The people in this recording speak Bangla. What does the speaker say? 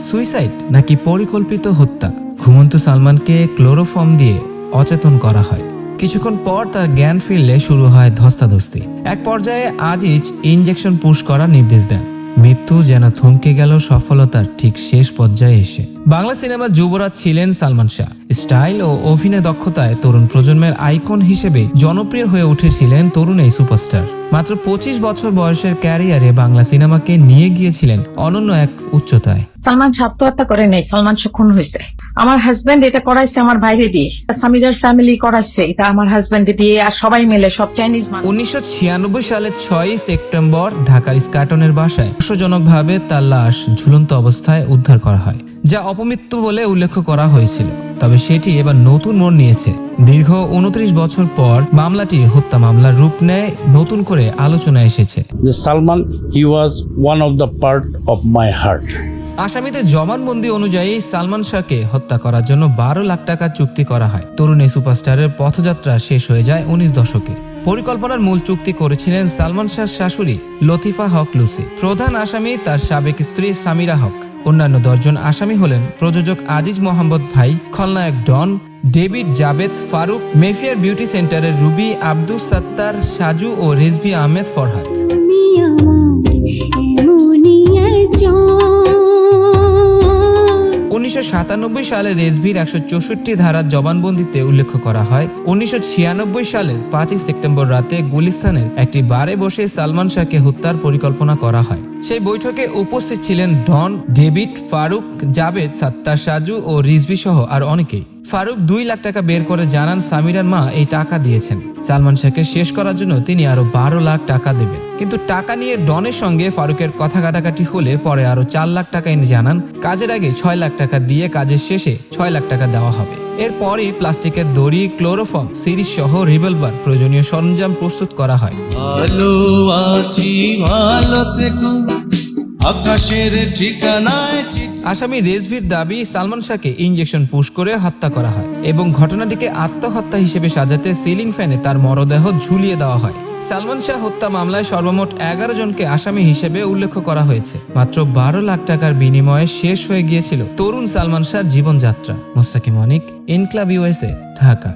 সুইসাইড নাকি পরিকল্পিত হত্যা? ঘুমন্ত সালমানকে ক্লোরোফর্ম দিয়ে অচেতন করা হয়। কিছুক্ষণ পর তার জ্ঞান ফিরলে শুরু হয় ধস্তাধস্তি। এক পর্যায়ে আজিজ ইনজেকশন পুশ করার নির্দেশ দেন। মৃত্যু যেন থমকে গেল সফলতার ঠিক শেষ পর্যায়ে এসে। বাংলা সিনেমার যুবরাজ ছিলেন সালমান শাহ। স্টাইল ও অভিনয় দক্ষতায় তরুণ প্রজন্মের আইকন হিসেবে জনপ্রিয় হয়ে উঠেছিলেন তরুণ এই সুপারস্টার। মাত্র পঁচিশ বছর বয়সের ক্যারিয়ারে বাংলা সিনেমাকে নিয়ে গিয়েছিলেন অনন্য এক উচ্চতায়। সালমান শাহ আত্মহত্যা করে নেই। সালমান শাহ হয়েছে। আমার হাজবেন্ড এটা করাইছে আমার বাইরে দিয়ে। সামিরার ফ্যামিলি করাইছে এটা আমার হাজবেন্ড দিয়ে আর সবাই মিলে সব চাইনিজ উনিশশো সালের ছয়ই সেপ্টেম্বর ঢাকার স্কাটনের বাসায় রহস্যজনকভাবে তার লাশ ঝুলন্ত অবস্থায় উদ্ধার করা হয় যা অপমৃত্যু বলে উল্লেখ করা হয়েছিল। তবে সেটি এবার নতুন মোড় নিয়েছে। দীর্ঘ উনত্রিশ বছর পর মামলাটি হত্যা মামলার রূপ নেয় নতুন করে আলোচনায় এসেছে। Salman he was one of the part of my heart. আসামিদের জবানবন্দি অনুযায়ী সালমান শাহকে হত্যা করার জন্য বারো লাখ টাকা চুক্তি করা হয়। তরুণ সুপারস্টারের পথযাত্রা শেষ হয়ে যায় উনিশ দশকে। পরিকল্পনার মূল চুক্তি করেছিলেন সালমান শাহর শাশুড়ি লতিফা হক লুসি। প্রধান আসামি তার সাবেক স্ত্রী সামিরা হক। অন্যান্য দশজন আসামি হলেন প্রযোজক আজিজ মোহাম্মদ ভাই, খলনায়ক don, David Javed Farooq, Mayfair beauty সেন্টারের রুবি আব্দুস সাত্তার, সাজু ও রিজভি আহমেদ ফরহাদ। সাতানব্বই সালে রেসভির একশো চৌষট্টি ধারার জবানবন্দিতে উল্লেখ করা হয়। উনিশশো ছিয়ানব্বই সালের পাঁচই সেপ্টেম্বর রাতে গুলিস্তানের একটি বারে বসে সালমান শাহকে হত্যার পরিকল্পনা করা হয়। সেই বৈঠকে উপস্থিত ছিলেন ডন, ডেভিড, ফারুক জাবেদ সাত্তার সাজু ও রিজভি সহ আর অনেকেই। ফারুক দুই লাখ টাকা বের করে জানান, সামিরার মা এই টাকা দিয়েছেন। সালমান শাহকে শেষ করার জন্য তিনি আরও বারো লাখ টাকা দেবেন। কিন্তু টাকা নিয়ে ডনের সঙ্গে ফারুকের কথা কাটাকাটি হলে পরে আরও চার লাখ টাকা এনে জানান কাজের আগে ছয় লাখ টাকা দিয়ে কাজের শেষে ছয় লাখ টাকা দেওয়া হবে। এরপরই প্লাস্টিকের দড়ি ক্লোরোফর্ম সিরিজ সহ রিভলভার প্রয়োজনীয় সরঞ্জাম প্রস্তুত করা হয়। ভালো আছি ভালো থেকো। আকাশের ঠিকানায় আসামি রেজভির দাবি সালমান শাহকে ইঞ্জেকশন পুশ করে হত্যা করা হয় এবং ঘটনাটিকে আত্মহত্যা হিসেবে সাজাতে সিলিং ফ্যানে তার মরদেহ ঝুলিয়ে দেওয়া হয়। সালমান শাহ হত্যা মামলায় সর্বমোট এগারো জনকে আসামি হিসেবে উল্লেখ করা হয়েছে। মাত্র বারো লাখ টাকার বিনিময়ে শেষ হয়ে গিয়েছিল তরুণ সালমান শাহর জীবনযাত্রা। মোস্তাকিম অনিক, ইনক্লাব ইউএসএ, ঢাকা।